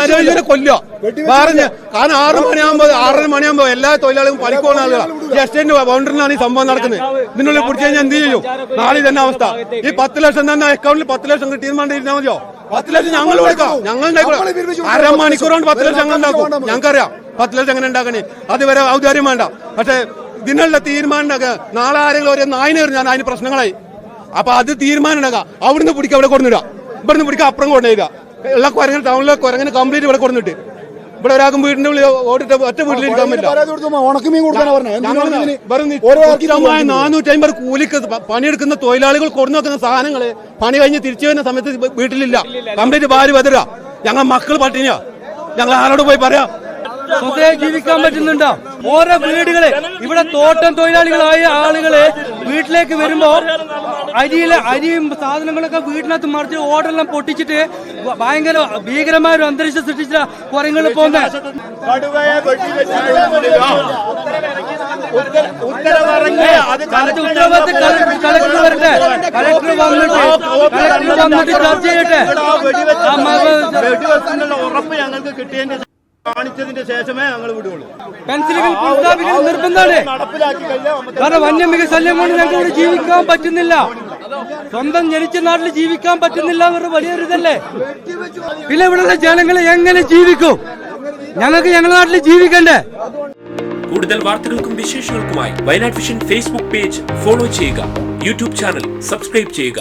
നരവനെ കൊല്ലോ പറഞ്ഞ് കാരണം ആറ് മണിയാകുമ്പോ ആറര മണിയാകുമ്പോ എല്ലാ തൊഴിലാളികളും പണിക്കോണ ആളുകളാണ് ഈ എസ്റ്റേറ്റ് ബൗണ്ടറിലാണ് ഈ സംഭവം നടക്കുന്നത്. ഇതിനുള്ളിൽ പിടിച്ചു കഴിഞ്ഞാൽ എന്ത് ചെയ്യും? നാളെ തന്നെ അവസ്ഥ. ഈ പത്ത് ലക്ഷം തന്നെ അക്കൗണ്ടിൽ പത്ത് ലക്ഷം കിട്ടിയെന്ന് ഇരുന്നാൽ മതിയോ? പത്ത് ലക്ഷം ഞങ്ങൾ കൊടുക്കാം. ഞങ്ങൾ അര അരമണിക്കൂർ കൊണ്ട് പത്ത് ലക്ഷം ഞങ്ങൾ ഉണ്ടാക്കും. ഞങ്ങൾക്കറിയാം. പത്ത് ലക്ഷം എങ്ങനെ ഉണ്ടാക്കണേ? അതുവരെ ഔദാര്യം വേണ്ട. പക്ഷെ ഇതിനുള്ള തീരുമാനം ഉണ്ടാക്കുക. നാളെ ആരെങ്കിലും ഒരു നായിനെ ഞാൻ അതിന് പ്രശ്നങ്ങളായി. അപ്പൊ അത് തീരുമാനം ഉണ്ടാക്കുക. അവിടുന്ന് പിടിക്കുക അവിടെ കൊടുന്നിടുക ഇവിടുന്ന് പിടിക്കുക അപ്പുറം കൊണ്ടുപോയിടുക ഉള്ള കുരങ്ങനെ ടൗണിലെ കുരങ്ങനെ കംപ്ലീറ്റ് ഇവിടെ കൊടുത്തിട്ട് ഇവിടെ ഒരാൾക്കും വീടിന്റെ ഉള്ളിൽ ഓടിട്ട് ഒറ്റ വീട്ടിൽ ഇരിക്കാൻ പറ്റില്ല നാനൂറ്റി അമ്പത് കൂലിക്ക് പണിയെടുക്കുന്ന തൊഴിലാളികൾ കൊടുന്നു വെക്കുന്ന സാധനങ്ങൾ പണി കഴിഞ്ഞ് തിരിച്ചു വരുന്ന സമയത്ത് വീട്ടിലില്ല. കംപ്ലീറ്റ് ഭാര്യ ബദര ഞങ്ങൾ മക്കൾ പട്ടിണിയാ. ഞങ്ങൾ ആരോട് പോയി പറയാ. ജീവിക്കാൻ പറ്റുന്നുണ്ടോ? ഓരോ വീടുകളെ ഇവിടെ തോട്ടം തൊഴിലാളികളായ ആളുകൾ വീട്ടിലേക്ക് വരുമ്പോ അരിയിലെ അരിയും സാധനങ്ങളൊക്കെ വീട്ടിനകത്ത് മറിച്ച് ഓടെല്ലാം പൊട്ടിച്ചിട്ട് ഭയങ്കര ഭീകരമായ ഒരു അന്തരീക്ഷം സൃഷ്ടിച്ച കുറങ്ങൾ പോകുന്നത് കളക്ടർ വരട്ടെ. കളക്ടർ വന്നിട്ട് കളക്ടർ വന്നിട്ട് ചർച്ച ചെയ്യട്ടെ. ആ ഉറപ്പ് ഞങ്ങൾക്ക് കിട്ടിയതിന്റെ കാണിച്ചതിന്റെ ശേഷമേ ഞങ്ങൾ വിടുകയുള്ളൂ പുനഃസ്ഥാപിക്കൽ നിർബന്ധമാണ്. നടപ്പിലാക്കി കാരണം വന്യമൃഗ ശല്യം കൊണ്ട് ഞങ്ങൾക്ക് ഇവിടെ ജീവിക്കാൻ പറ്റുന്നില്ല. സ്വന്തം ജനിച്ച നാട്ടിൽ ജീവിക്കാൻ പറ്റുന്നില്ല എന്നൊരു വലിയൊരു ഇതല്ലേ? പിന്നെ ഇവിടെയുള്ള ജനങ്ങൾ എങ്ങനെ ജീവിക്കും? ഞങ്ങൾക്ക് ഞങ്ങളുടെ നാട്ടിൽ ജീവിക്കണ്ടേ? കൂടുതൽ വാർത്തകൾക്കും വിശേഷങ്ങൾക്കുമായി Wayanad vision Facebook page follow ചെയ്യുക. യൂട്യൂബ് ചാനൽ സബ്സ്ക്രൈബ് ചെയ്യുക.